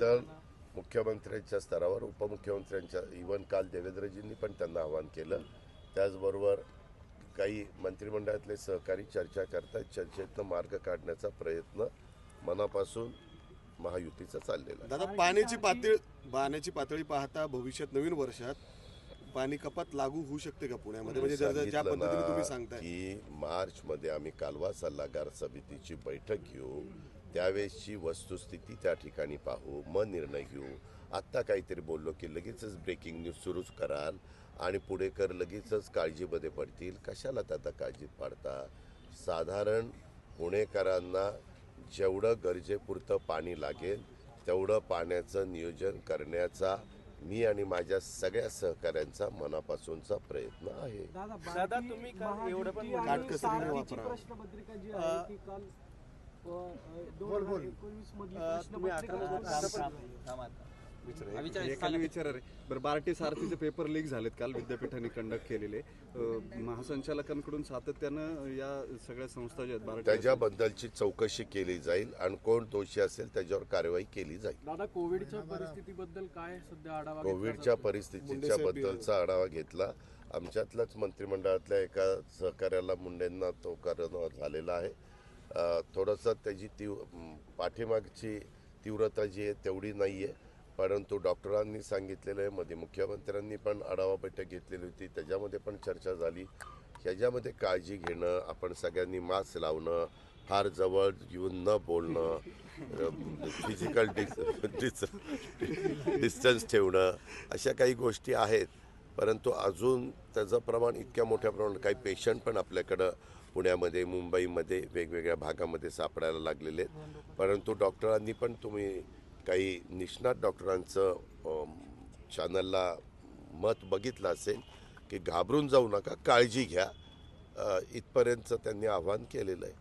तर मुख्यमंत्र्यांच्या स्तरावर उपमुख्यमंत्र्यांच्या इवन काल देवेंद्रजींनी पण त्यांना आवाहन केलं. त्याचबरोबर काही मंत्रिमंडळातले सहकारी चर्चा करतात चर्चेतनं मार्ग काढण्याचा प्रयत्न मनापासून महायुतीचा चाललेला दादा पाण्याची पातळी पाण्याची पातळी पाहता भविष्यात नवीन वर्षात पाणी कपात लागू होऊ शकते का पुण्यामध्ये? म्हणजे जर- जर ज्या सांगितलं पद्धतीने तुम्ही ना सांगताय. की मार्च मध्ये आम्ही कालवा सल्लागार समितीची बैठक घेऊ. त्यावेळेसची वस्तुस्थिती त्या ठिकाणी पाहू मग निर्णय घेऊ. आत्ता काहीतरी बोललो की लगेचच ब्रेकिंग न्यूज सुरूच कराल आणि पुढेकर लगेचच काळजीमध्ये पडतील. कशाला त्यांना काळजीत पाडता? साधारण पुणेकरांना जेवढं गरजेपुरतं पाणी लागेल तेवढं पाण्याचं नियोजन करण्याचा मी आणि माझ्या सगळ्या सहकाऱ्यांचा मनापासूनचा प्रयत्न आहे. दादा तुम्ही तुम्ही विचारा रे. बरं बार्टी सारथीचे पेपर लीक झालेत काल विद्यापीठाने कंडक्ट केलेले. महासंचालकांकडून सातत्यानं या सगळ्या संस्था ज्या आहेत बार्टी त्याच्याबद्दलची चौकशी केली जाईल आणि कोण दोषी असेल त्याच्यावर कारवाई केली जाईल. दादा कोविडच्या परिस्थितीबद्दल काय सध्या आढावा घेतला कोविडच्या? परिस्थितीच्या बद्दलचा आढावा घेतला. आमच्यातल्याच मंत्रिमंडळातल्या एका सहकार्याला मुंडेंना तो करोना झालेला आहे. थोडंसं त्याची तीव पाठीमागची तीव्रता जी आहे तेवढी नाही आहे परंतु डॉक्टरांनी सांगितलेलं आहे मध्ये मुख्यमंत्र्यांनी पण आढावा बैठक घेतलेली होती त्याच्यामध्ये पण चर्चा झाली. ह्याच्यामध्ये काळजी घेणं आपण सगळ्यांनी मास्क लावणं फार जवळ येऊन न बोलणं फिजिकल डिस डिस्टन्स ठेवणं अशा काही गोष्टी आहेत. परंतु अजून त्याचं प्रमाण इतक्या मोठ्या प्रमाणात काही पेशंट पण आपल्याकडं पुण्यामध्ये मुंबईमध्ये वेगवेगळ्या भागामध्ये सापडायला लागलेले आहेत. परंतु डॉक्टरांनी पण तुम्ही काही निष्णात डॉक्टरांचं चॅनलला मत बघितलं असेल की घाबरून जाऊ नका काळजी घ्या. इथपर्यंतचं त्यांनी आव्हान केलेलं आहे.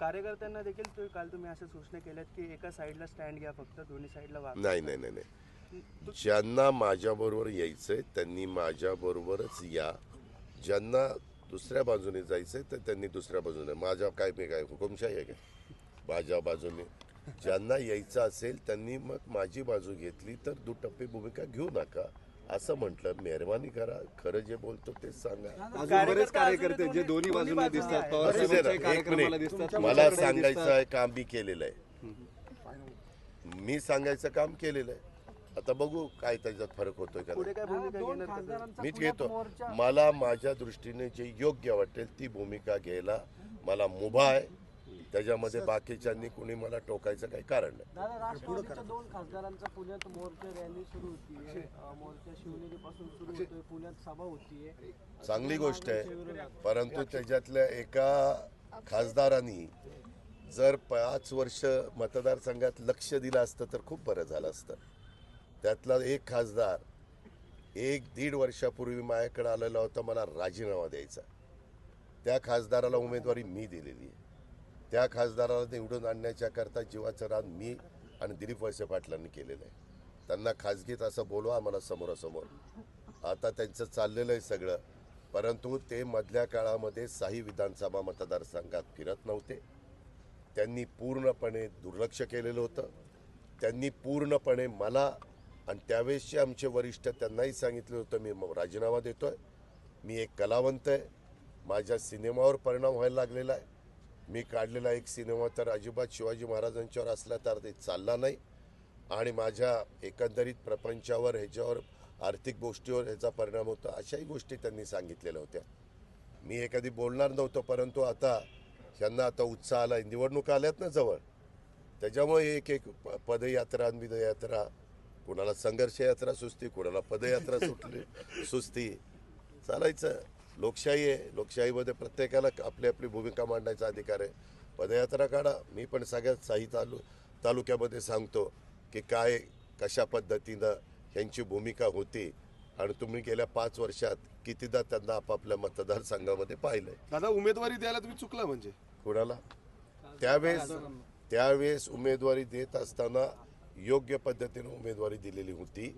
कार्यकर्त्यांना देखील काल तुम्ही अशा सूचना केल्यात की एका साईडला स्टँड घ्या फक्त दोन्ही साईडला नाही नाही नाही नाही. ज्यांना माझ्याबरोबर यायचंय त्यांनी माझ्याबरोबरच या. ज्यांना दुसऱ्या बाजूने जायचंय तर त्यांनी दुसऱ्या बाजूने. माझ्या काय मी काय हुकुमशाही आहे का? माझ्या बाजूने. ज्यांना यायचं असेल त्यांनी मग माझी बाजू घेतली तर दुटप्पी भूमिका घेऊ नका. असं म्हटलं. मेहरबानी करा. खरं जे बोलतो तेच सांगा. अजून बरेच कार्यकर्ते जे दोन्ही बाजूने दिसतात पवार बरं, साहेबांच्याही एक कार्यक्रमाला मिनिट. दिसतात मला सांगायचं. आहे काम मी केलेलं आहे. मी सांगायचं काम केलेलं आहे. आता बघू काय त्याच्यात फरक होतोय का पुढे नाही. काय भूमिका दोन घेणार का तुम्ही? खासदारांचा मीच पुण्यात घेतो. मोर्चा. मला माझ्या दृष्टीने जे योग्य वाटेल ती भूमिका घ्यायला मला मुभा आहे. त्याच्यामध्ये बाकीच्यांनी कुणी मला टोकायचं काही कारण नाही. दादा राष्ट्रवादीच्या दोन खासदारांचा पुण्यात मोर्चा रॅली सुरू होतीये. अ, मोर्चा शिवनेरीपासून सुरू होतोय. पुण्यात सभा होतीये. चांगली गोष्ट आहे. परंतु त्याच्यातल्या एका खासदारांनी जर पाच वर्ष मतदारसंघात लक्ष दिलं असतं तर खूप बरं झालं असतं. त्यातला एक खासदार एक दीड वर्षापूर्वी माझ्याकडे आलेला होता मला राजीनामा द्यायचा. त्या खासदाराला उमेदवारी मी दिलेली आहे. त्या खासदाराला निवडून आणण्याच्याकरता जीवाचं रान मी आणि दिलीप वळसे पाटलांनी केलेलं आहे. त्यांना खाजगीत असं बोलवा आम्हाला समोरासमोर. आता त्यांचं चाललेलं आहे सगळं. परंतु ते मधल्या काळामध्ये साही विधानसभा मतदारसंघात फिरत नव्हते. त्यांनी पूर्णपणे दुर्लक्ष केलेलं होतं. त्यांनी पूर्णपणे मला आणि त्यावेळेसचे आमचे वरिष्ठ त्यांनाही सांगितलं होतं मी म- राजीनामा देतोय. मी एक कलावंत आहे. माझ्या सिनेमावर परिणाम व्हायला लागलेला आहे. मी काढलेला एक सिनेमा तर अजिबात शिवाजी महाराजांच्यावर असला तर ते चालला नाही. आणि माझ्या एकंदरीत प्रपंचावर ह्याच्यावर आर्थिक गोष्टीवर ह्याचा परिणाम होता अशाही गोष्टी त्यांनी सांगितलेल्या होत्या. मी एखादी बोलणार नव्हतो परंतु आता ह्यांना आता उत्साह आला निवडणुका आल्यात ना जवळ त्याच्यामुळे एक एक प- पदयात्रा विदयात्रा कुणाला संघर्ष यात्रा सुस्ती कुणाला पदयात्रा सुटली सुस्ती चालायचं. लोकशाही आहे. लोकशाहीमध्ये प्रत्येकाला आपली आपली भूमिका मांडायचा अधिकार आहे. पदयात्रा काढा. मी पण सगळ्यात साही तालु तालुक्यामध्ये सांगतो की काय कशा पद्धतीनं ह्यांची भूमिका होती आणि तुम्ही गेल्या पाच वर्षात कितीदा त्यांना आपापल्या मतदारसंघामध्ये पाहिलंय. दादा उमेदवारी द्यायला तुम्ही चुकला म्हणजे? कोणाला? त्यावेळेस त्यावेळेस उमेदवारी देत असताना योग्य पद्धतीने उमेदवारी दिलेली होती.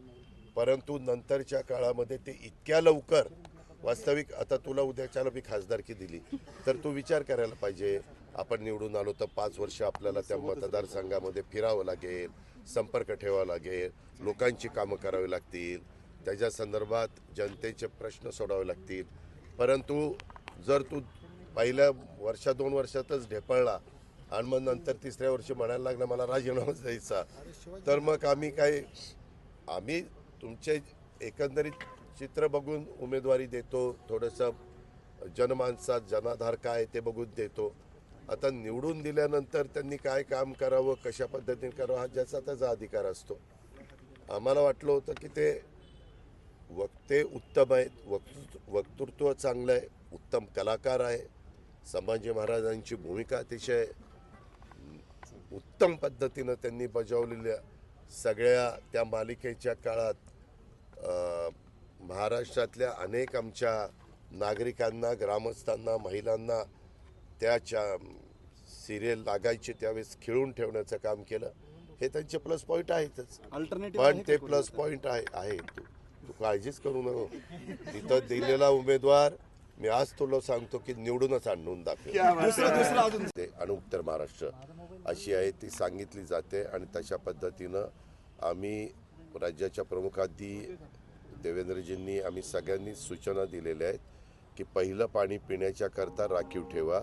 परंतु नंतरच्या काळामध्ये ते इतक्या लवकर वास्तविक आता तुला उद्याच्याला मी खासदारकी दिली. तर तू विचार करायला पाहिजे. आपण निवडून आलो तर पाच वर्ष आपल्याला त्या मतदारसंघामध्ये फिरावं लागेल संपर्क ठेवावा लागेल लोकांची कामं करावी लागतील. त्याच्या संदर्भात जनतेचे प्रश्न सोडावे लागतील. परंतु जर तू पहिल्या वर्षा दोन वर्षातच ढेपळला आणि मग नंतर तिसऱ्या वर्षी म्हणायला लागला मला राजीनामाच द्यायचा. तर मग आम्ही काय आम्ही तुमचे एकंदरीत चित्र बघून उमेदवारी देतो थोडंसं जनमानसात जनाधार काय ते बघून देतो. आता निवडून दिल्यानंतर त्यांनी काय काम करावं कशा पद्धतीने करावं हा ज्याचा त्याचा अधिकार असतो. आम्हाला वाटलं होतं की ते वक्ते उत्तम आहेत वक्तृत्व वक्तृत्व चांगलं आहे उत्तम कलाकार आहे. संभाजी महाराजांची भूमिका अतिशय उत्तम पद्धतीनं त्यांनी बजावलेल्या सगळ्या त्या मालिकेच्या काळात महाराष्ट्रातल्या अनेक आमच्या नागरिकांना ग्रामस्थांना महिलांना त्याच्या सिरियल लागायचे त्यावेळेस खिळून ठेवण्याचं काम केलं. हे त्यांचे प्लस पॉईंट आहेतच. पण ते प्लस पॉइंट आहे आहे. तू तू काळजीच करू नको. तिथं दिलेला उमेदवार मी आज तुला सांगतो की निवडूनच आणून दाखव दुसरं दुसरं अजून. ते आणि उत्तर महाराष्ट्र. अशी आहे ती सांगितली जाते आणि तशा पद्धतीनं आम्ही राज्याच्या प्रमुखाधी देवेंद्रजींनी आम्ही सगळ्यांनी सूचना दिलेल्या आहेत की पहिलं पाणी पिण्याच्या करता राखीव ठेवा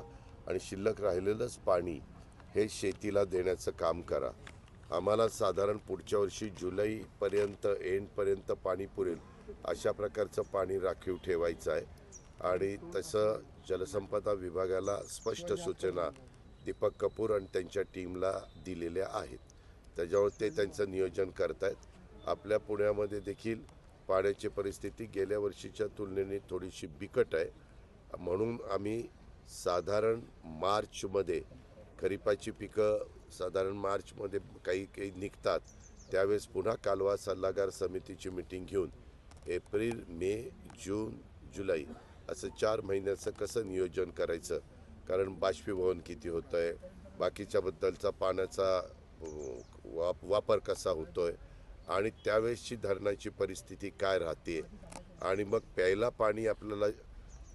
आणि शिल्लक राहिलेलंच पाणी हे शेतीला देण्याचं काम करा. आम्हाला साधारण पुढच्या वर्षी जुलैपर्यंत एंडपर्यंत पाणी पुरेल अशा प्रकारचं पाणी राखीव ठेवायचं आहे. आणि तसं जलसंपदा विभागाला स्पष्ट सूचना दीपक कपूर आणि त्यांच्या टीमला दिलेल्या आहेत. त्याच्यावर ते त्यांचं नियोजन करतायत. आपल्या पुण्यामध्ये देखील पाण्याची परिस्थिती गेल्या वर्षीच्या तुलनेने थोडीशी बिकट आहे. म्हणून आम्ही साधारण मार्चमध्ये खरीपाची पिकं साधारण मार्चमध्ये काही काही निघतात. त्यावेळेस पुन्हा कालवा सल्लागार समितीची मिटिंग घेऊन एप्रिल मे जून जुलै असं चार महिन्याचं कसं नियोजन करायचं कारण बाष्पीभवन किती होतं आहे बाकीच्याबद्दलचा पाण्याचा वाप वापर कसा होतो आहे आणि त्यावेळेसची धरणाची परिस्थिती काय राहते आणि मग प्यायला पाणी आपल्याला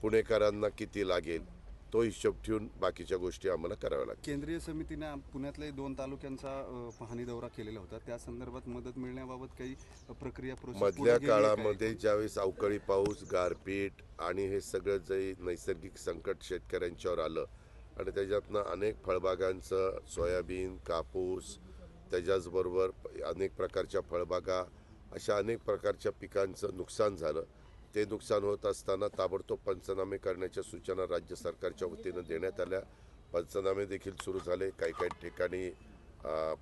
पुणेकरांना किती लागेल? तो हिशोब ठेवून बाकीच्या गोष्टी आम्हाला कराव्या लागतील. केंद्रीय समितीने पुण्यातल्या दोन तालुक्यांचा पाहणी दौरा केलेला होता. त्या संदर्भात मदत मिळण्याबाबत काही प्रक्रिया मधल्या? काळामध्ये ज्यावेळेस अवकाळी पाऊस गारपीट आणि हे सगळं जे नैसर्गिक संकट शेतकऱ्यांच्यावर आलं आणि त्याच्यातनं अनेक फळबागांचं सोयाबीन कापूस त्याच्याचबरोबर अनेक प्रकारच्या फळबागा अशा अनेक प्रकारच्या पिकांचं नुकसान झालं. ते नुकसान होत असताना ताबडतोब पंचनामे करण्याच्या सूचना राज्य सरकारच्या वतीनं देण्यात आल्या. पंचनामे देखील सुरू झाले. काही काही ठिकाणी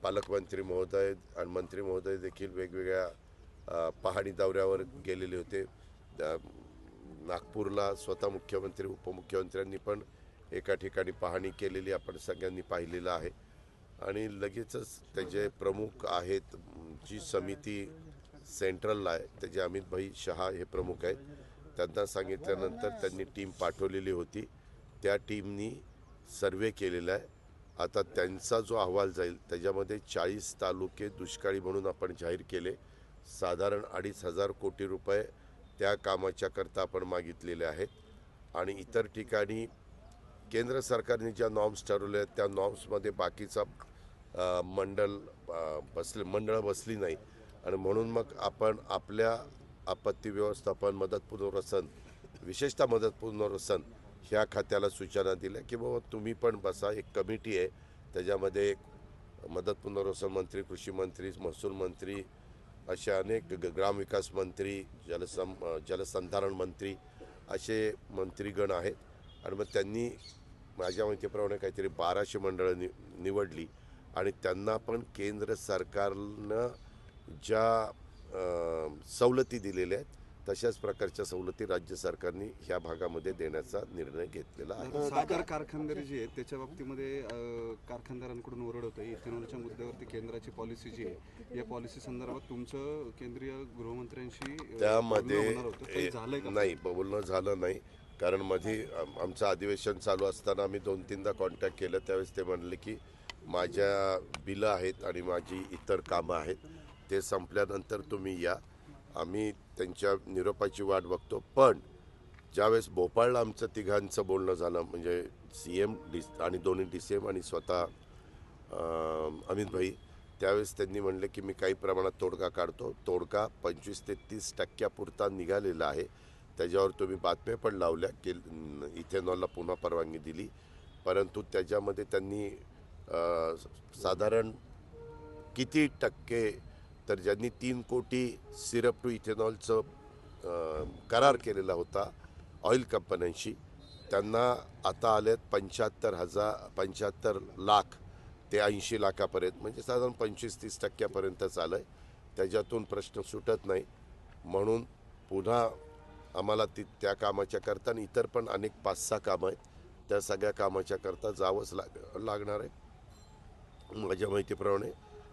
पालकमंत्री महोदय आणि मंत्री महोदय देखील वेगवेगळ्या पाहणी दौऱ्यावर गेलेले होते. नागपूरला स्वतः मुख्यमंत्री उपमुख्यमंत्र्यांनी पण एका ठिकाणी पाहणी केलेली आपण सगळ्यांनी पाहिलेलं आहे. आणि लगेचच त्याचे प्रमुख आहेत जी समिती सेंट्रलला आहे. त्याचे अमित भाई शहा हे प्रमुख आहेत त्यांना सांगितल्यानंतर त्यांनी टीम पाठवलेली होती. त्या टीमनी सर्वे केलेला आहे. आता त्यांचा जो अहवाल जाईल त्याच्यामध्ये चाळीस तालुके दुष्काळी म्हणून आपण जाहीर केले. साधारण अडीच हजार कोटी रुपये त्या कामाच्या करता आपण मागितलेले आहेत. आणि इतर ठिकाणी केंद्र सरकारने ज्या नॉर्म्स ठरवल्या आहेत त्या नॉर्म्समध्ये बाकीचा मंडल बसले मंडळं बसली नाही. आणि म्हणून मग आपण आपल्या आपत्ती व्यवस्थापन मदत पुनर्वसन विशेषतः मदत पुनर्वसन ह्या खात्याला सूचना दिल्या की बाबा तुम्ही पण बसा एक कमिटी आहे. त्याच्यामध्ये मदत पुनर्वसन मंत्री कृषी मंत्री महसूल मंत्री असे अनेक ग- ग्रामविकास मंत्री जलसं जलसंधारण मंत्री असे मंत्रीगण आहेत. आणि मग त्यांनी माझ्या माहितीप्रमाणे काहीतरी बाराशे मंडळं नि निवडली आणि त्यांना पण केंद्र सरकारनं ज्या सवलती दिलेल्या आहेत तशाच प्रकारच्या सवलती राज्य सरकारने ह्या भागामध्ये देण्याचा निर्णय घेतलेला आहे. साखर कारखानदारी जी आहे त्याच्या बाबतीमध्ये कारखानदारांकडून ओरड होतं. इथेनॉलच्या मुद्द्यावरती केंद्राची पॉलिसी जी आहे या पॉलिसी संदर्भात तुमचं केंद्रीय गृहमंत्र्यांशी त्यामध्ये नाही बोलणं झालं नाही. कारण मध्ये आम- आमचं अधिवेशन चालू असताना आम्ही दोन तीनदा कॉन्टॅक्ट केलं. त्यावेळेस ते म्हणले की माझ्या बिलं आहेत आणि माझी इतर कामं आहेत. ते संपल्यानंतर तुम्ही या. आम्ही त्यांच्या निरोपाची वाट बघतो. पण ज्यावेळेस भोपाळला आमचं तिघांचं बोलणं झालं म्हणजे सी एम डी आणि दोन्ही डी सी एम आणि स्वतः अमित भाई त्यावेळेस त्यांनी म्हणले की मी काही प्रमाणात तोडगा काढतो. तोडगा पंचवीस ते तीस टक्क्यापुरता निघालेला आहे. त्याच्यावर तुम्ही बातम्या पण लावल्या की इथेनॉलला पुन्हा परवानगी दिली. परंतु त्याच्यामध्ये त्यांनी साधारण किती टक्के तर ज्यांनी तीन कोटी सिरप टू इथेनॉलचं करार केलेला होता ऑइल कंपन्यांशी त्यांना आता आलेत पंच्याहत्तर हजार पंच्याहत्तर लाख ते ऐंशी लाखापर्यंत म्हणजे साधारण पंचवीस तीस टक्क्यापर्यंत आलं आहे त्याच्यातून प्रश्न सुटत नाही. म्हणून पुन्हा आम्हाला ती त्या कामाच्या करता आणि इतर पण अनेक पाच सहा कामं आहेत. त्या सगळ्या कामाच्या करता जावंच लाग लागणार आहे. माझ्या माहितीप्रमाणे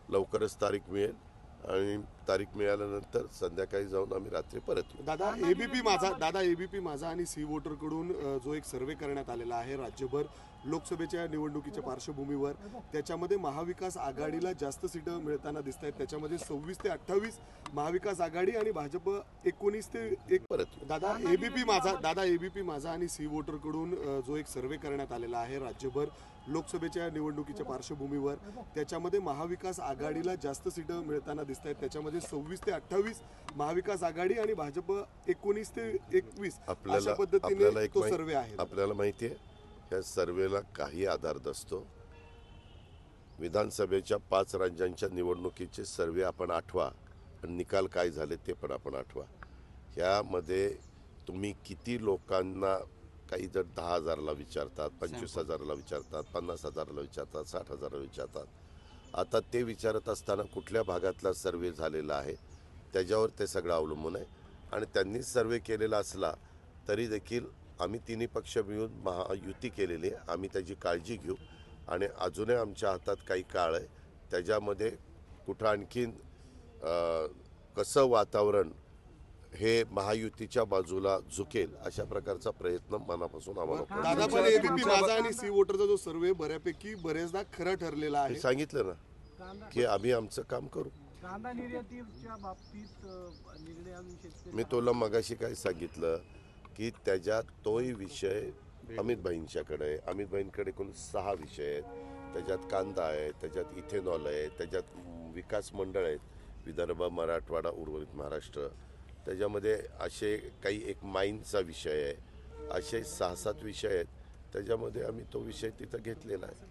लवकरच तारीख मिळेल. आणि तारीख मिळाल्यानंतर संध्याकाळी जाऊन आम्ही रात्री परत येऊ. दादा एबीपी माझा दादा. एबीपी माझा आणि सी वोटरकडून अ, जो एक सर्वे करण्यात आलेला आहे राज्यभर लोकसभेच्या निवडणुकीच्या पार्श्वभूमीवर त्याच्यामध्ये महाविकास आघाडीला जास्त सीटं मिळताना दिसत आहेत त्याच्यामध्ये सव्वीस ते अठ्ठावीस महाविकास आघाडी आणि भाजप एकोणीस ते एक. परत येऊ. दादा एबीपी माझा दादा. एबीपी माझा आणि सी वोटरकडून अ, जो एक सर्वे करण्यात आलेला आहे राज्यभर लोकसभेच्या निवडणुकीच्या पार्श्वभूमीवर त्याच्यामध्ये महाविकास आघाडीला जास्त सीटं मिळताना दिसत आहेत त्याच्यामध्ये सव्वीस ते अठ्ठावीस महाविकास आघाडी आणि भाजप एकोणीस ते एकवीस अशा आपल्याला आपल्याला पद्धतीने एक तो सर्वे आहे. आपल्याला माहिती आहे या सर्वेला काही आधार नसतो. विधानसभेच्या पाच राज्यांच्या निवडणुकीचे सर्वे आपण आठवा आणि निकाल काय झाले ते पण आपण आठवा. ह्यामध्ये तुम्ही किती लोकांना काही जर दहा हजारला विचारतात पंचवीस हजाराला विचारतात पन्नास हजाराला विचारतात साठ हजाराला विचारतात आता ते विचारत असताना कुठल्या भागातला सर्वे झालेला आहे त्याच्यावर ते सगळं अवलंबून आहे. आणि त्यांनी सर्वे केलेला असला तरी देखील आम्ही तिन्ही पक्ष मिळून महायुती केलेली आहे. आम्ही त्याची काळजी घेऊ. आणि अजूनही आमच्या हातात काही काळ आहे. त्याच्यामध्ये कुठं आणखीन कसं वातावरण हे महायुतीच्या बाजूला झुकेल अशा प्रकारचा प्रयत्न मनापासून आम्हाला करतो. दादा पण एबीपी माझा आणि सी वोटरचा जो सर्वे बऱ्यापैकी बरेचदा खरा ठरलेला मी आहे. सांगितलं ना की आम्ही आमचं काम करू. कांदा निर्यातीच्या बाबतीत अ, निर्णय अजून शेतकरी मी तुला मगाशी काय सांगितलं की त्याच्यात तोही विषय अमित भाईंच्याकडे आहे. अमित भाईंकडे एकूण सहा विषय आहेत. त्याच्यात कांदा आहे त्याच्यात इथेनॉल आहे त्याच्यात विकास मंडळ आहेत. विदर्भ मराठवाडा उर्वरित महाराष्ट्र त्याच्यामध्ये असे काही एक माईनचा विषय आहे असे सहा सात विषय आहेत. त्याच्यामध्ये आम्ही तो विषय तिथं घेतलेला आहे.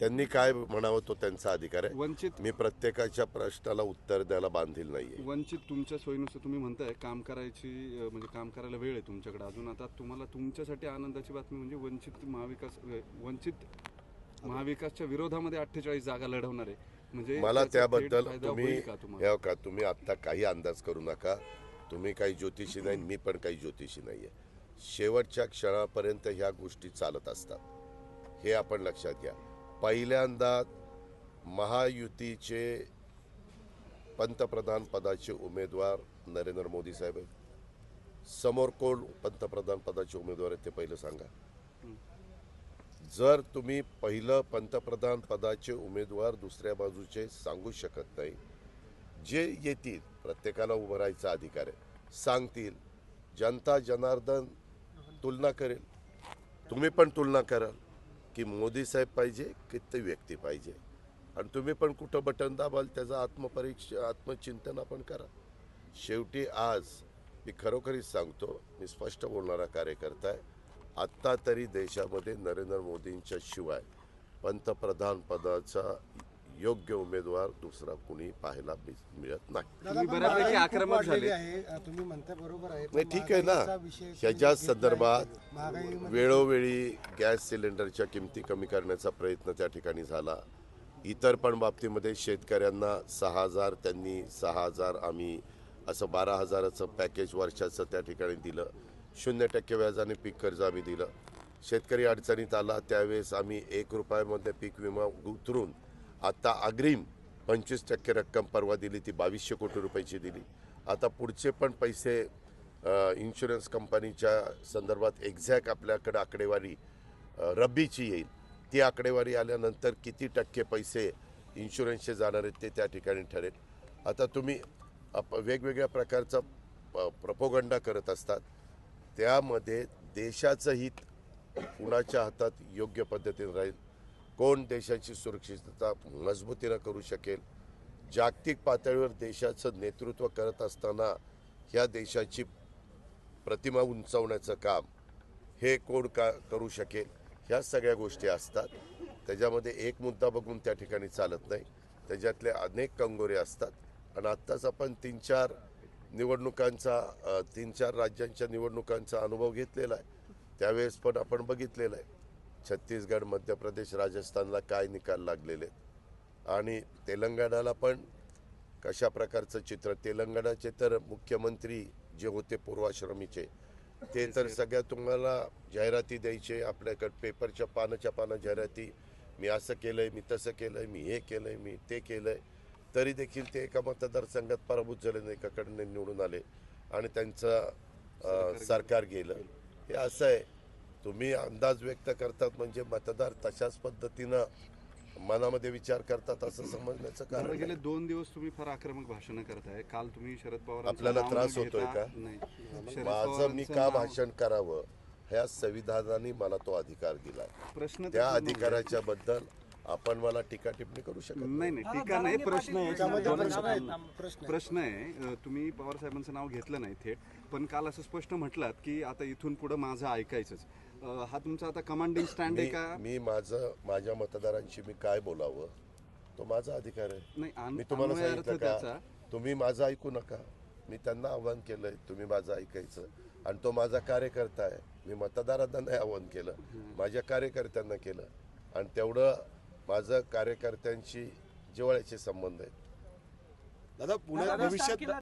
त्यांनी काय म्हणावं तो त्यांचा अधिकार आहे. वंचित मी प्रत्येकाच्या प्रश्नाला उत्तर द्यायला बांधील नाहीये. वंचित तुमच्या सोयीनुसार तुम्ही म्हणताय काम करायची म्हणजे काम करायला वेळ आहे तुमच्याकडे. अजून आता तुम्हाला तुमच्यासाठी आनंदाची बातमी म्हणजे वंचित महाविकास वंचित महाविकासच्या विरोधामध्ये अठ्ठेचाळीस जागा लढवणार. आहे मला त्याचा थेट त्याबद्दल तुम्ही का तुम्ही आत्ता काही अंदाज करू नका. तुम्ही काही ज्योतिषी नाही मी पण काही ज्योतिषी नाहीये. शेवटच्या क्षणापर्यंत ह्या गोष्टी चालत असतात. हे आपण लक्षात घ्या. पहिल्यांदा महायुतीचे पंतप्रधान पदाचे उमेदवार नरेंद्र मोदी साहेब आहेत. समोर कोण पंतप्रधान पदाचे उमेदवार आहेत ते पहिलं सांगा. जर तुम्ही पहिलं पंतप्रधान पदाचे उमेदवार दुसऱ्या बाजूचे सांगू शकत नाही जे येतील प्रत्येकाला उभं राहायचा अधिकार आहे. सांगतील जनता जनार्दन तुलना करेल. तुम्ही पण तुलना कराल की मोदी साहेब पाहिजे की ते व्यक्ती पाहिजे. आणि तुम्ही पण कुठं बटन दाबाल त्याचं आत्मपरीक्षा आत्मचिंतन आपण करा. शेवटी आज मी खरोखरीच सांगतो मी स्पष्ट बोलणारा कार्यकर्ता आहे. आत्ता तरी देशामध्ये नरेंद्र मोदींच्या शिवाय पंतप्रधान पदाचा योग्य उमेदवार दुसरा कुणी पाहायला मिळत नाही. तुम्ही बऱ्यापैकी आक्रमक झाले आहे तुम्ही म्हणता बरोबर आहे नाही ठीक आहे ना. ह्याच्या संदर्भात वेळोवेळी गॅस सिलेंडरच्या किमती कमी करण्याचा प्रयत्न त्या ठिकाणी झाला. इतर पण बाबतीमध्ये शेतकऱ्यांना सहा हजार त्यांनी सहा हजार आम्ही असं बारा हजाराचं पॅकेज वर्षाचं त्या ठिकाणी दिलं. शून्य टक्के व्याजाने पीक कर्ज आम्ही दिलं. शेतकरी अडचणीत आला त्यावेळेस आम्ही एक रुपयामध्ये पीक विमा उतरून आता अग्रिम पंचवीस टक्के रक्कम परवा दिली ती बावीसशे कोटी रुपयाची दिली. आता पुढचे पण पैसे इन्शुरन्स कंपनीच्या संदर्भात एक्झॅक्ट आपल्याकडे आकडेवारी रब्बीची येईल. ती आकडेवारी आल्यानंतर किती टक्के पैसे इन्शुरन्सचे जाणार आहेत ते त्या ठिकाणी ठरेल. आता तुम्ही अप वेगवेगळ्या प्रकारचा प- प्रपोगंडा करत असतात. त्यामध्ये देशाचं हित कुणाच्या हातात योग्य पद्धतीने राहील? कोण देशाची सुरक्षितता मजबूतीनं करू शकेल? जागतिक पातळीवर देशाचं नेतृत्व करत असताना ह्या देशाची प्रतिमा उंचावण्याचं काम हे कोण का करू शकेल? ह्या सगळ्या गोष्टी असतात. त्याच्यामध्ये एक मुद्दा बघून त्या ठिकाणी चालत नाही. त्याच्यातले अनेक कंगोरे असतात. आणि आत्ताच आपण तीन चार निवडणुकांचा तीन चार राज्यांच्या निवडणुकांचा अनुभव घेतलेला आहे. त्यावेळेस पण आपण बघितलेलं आहे. छत्तीसगड मध्य प्रदेश राजस्थानला काय निकाल लागलेले आणि तेलंगणाला पण कशा प्रकारचं चित्र तेलंगणाचे तर मुख्यमंत्री जे होते पूर्वाश्रमीचे ते तर सगळ्या तुम्हाला जाहिराती द्यायचे आपल्याकडे पेपरच्या पानाच्या पानं जाहिराती मी असं केलंय मी तसं केलंय मी हे केलंय मी ते केलंय. तरी देखील ते एका मतदारसंघात पराभूत झाले नाही एकाकडे निवडून आले आणि त्यांचं सरकार गेलं. हे असं आहे. तुम्ही अंदाज व्यक्त करतात म्हणजे मतदार तशाच पद्धतीनं मनामध्ये विचार करतात असं समजण्याचं कारण गेले. दोन दिवस तुम्ही फार आक्रमक भाषणं करताय. काल तुम्ही शरद पवार आपल्याला त्रास होतोय का? माझं मी का भाषण करावं? ह्या संविधानाने मला तो अधिकार प्रश्न त्या त्याच्यात अधिकाराच्या बद्दल आपण मला टीका टिप्पणी करू शकत नाही. नाही नाही टीका नाही प्रश्न आहे. प्रश्न आहे. तुम्ही पवार साहेबांचं नाव घेतलं नाही थेट पण काल असं स्पष्ट म्हटलात की आता इथून पुढे माझं ऐकायचंच. हा तुमचा आता कमांडिंग स्टँड आहे का? मी माझं माझ्या मतदारांशी मी काय बोलावं? तो माझा अधिकार आहे. मी तुम्हाला सांगितलं त्याचा. का तुम्ही माझं ऐकू नका. मी त्यांना आव्हान केलंय तुम्ही माझं ऐकायचं. आणि तो माझा कार्यकर्ता आहे. मी मतदारांना नाही आव्हान केलं. माझ्या कार्यकर्त्यांना केलं. आणि तेवढं माझं कार्यकर्त्यांशी जिव्हाळ्याचे संबंध आहेत. दादा पुण्यात भविष्यात